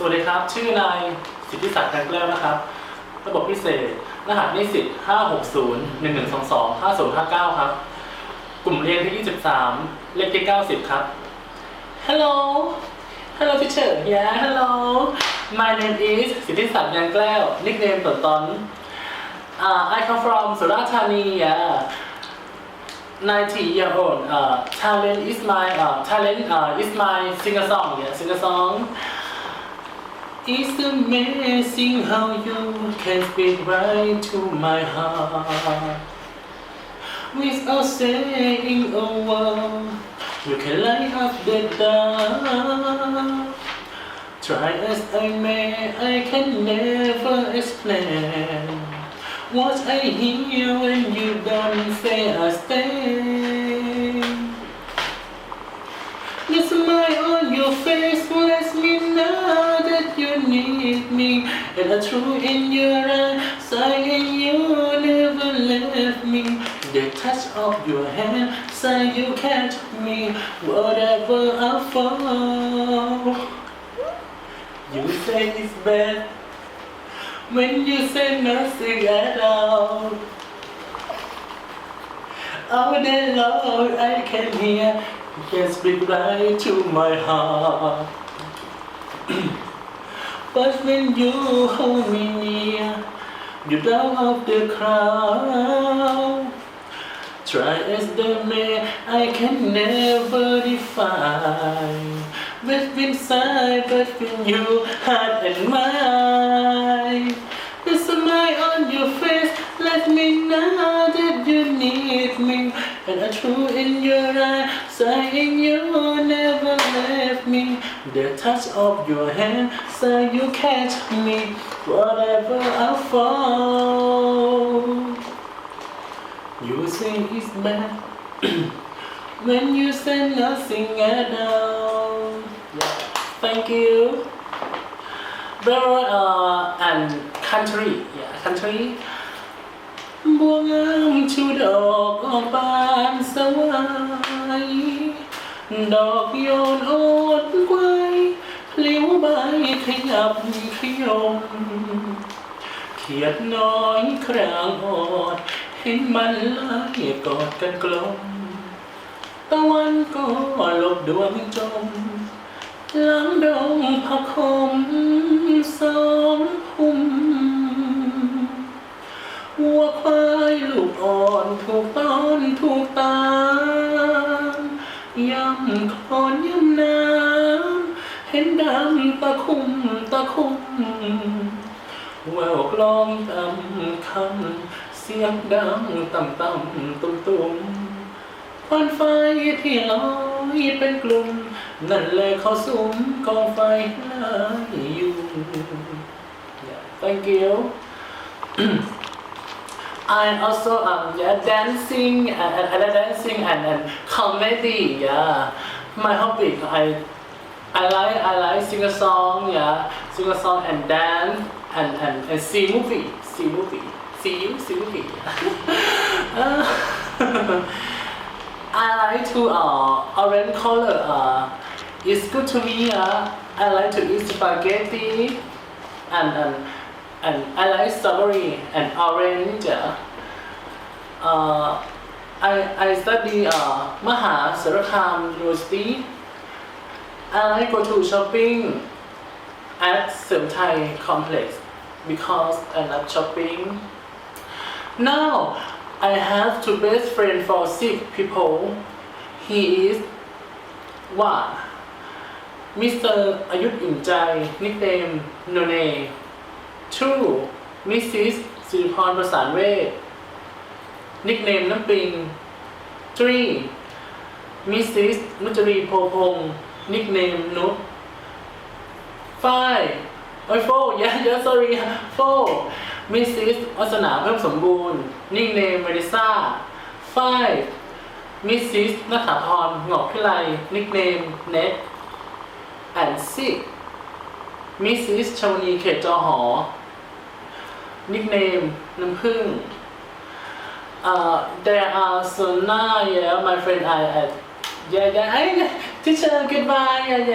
สวัสดีครับ ชื่อนายสิทธิศักดิ์แทงแก้วนะครับ ระบบพิเศษ รหัสนิสิต560 1122 5059 ครับ กลุ่มเรียนที่ 23 เลขที่ 90 ครับ Hello Hello teacher yeah hello my name is สิทธิศักดิ์ยังแก้ว nickname ตนตน uh, I come from สุราษฎร์ธานี yeah 90 year old uh, talent is my uh, talent uh, is my singer song yeah singer song It's amazing how you can speak right to my heart. Without saying a word You can light up the dark. Try as I may, I can never explain. What I hear when you don't say I Truth in your eyes saying you never left me The touch of your hand say you catch me Whatever I fall. You say it's bad When you say nothing at all. All day long I can hear can speak right to my heart But when you hold me near You down of the crowd Try as they may, I can never define. Between side, between you, heart and mind. The smile on your face. Let me know that you need me. And the truth in your eyes saying you never left me The touch of your hand say you catch me Whatever I fall You say it's bad When you say nothing at all yeah. Thank you Very uh and country yeah country บัวงามชูดอกออกบานสวายดอกโยนโอดไว้พลิ้วใบ ขยับขยมเขียดน้อยครางอด เห็นมันลายกอดกันกลมตะวันก็หลบดวงจมหลังดงพะคมสองพุ่มวัวควายลูกอ่อนถูกต้อนถูกตามย่ำคลอนย่ำน้ำ เห็นดำตะคุ่มตะคุ่มแววกลองตำคำเสียงดังต่ำต่ำตุ้มตุ้มควันไฟที่ลอยเป็นกลุ่ม นั่นแหละเขาสุมกองไฟลายอยู่ Yeah, thank you I also um yeah dancing and, and, and dancing and, and comedy yeah my hobby I I like I like sing a song yeah sing a song and dance and and, and see movie see movie see you see movie Uh, I like to uh orange color uh it's good to me uh I like to eat spaghetti and and and I like strawberry and orange. Uh, uh, I I study uh, Maha Sarakham University. Uh, I go to shopping at Seumthai complex because I love shopping. Now I have two best friends for sick people. He is one, Mr. Ayut Imjai, nickname None. Two, Mrs. Siripon Prasanwe, nickname Namping. Three, Mrs. Mutari Popong, นิกเนมนุ๊กฝ้ายโอ้ยโฟยะยะสรีโฟมิสซิสอัสนาเพิ่มสมบูรณ์ นิกเนมมาริซ่าฝ้ายมิสซิสนัฐาพรหงอกพิไลนิกเนมเน็ตแอนซี่มิสซิสชาวนีเขตจอหอ นิกเนมน้ำผึ้ง uh, there are so now yeah my friend I at yeah yeah I teacher goodbye yeah yeah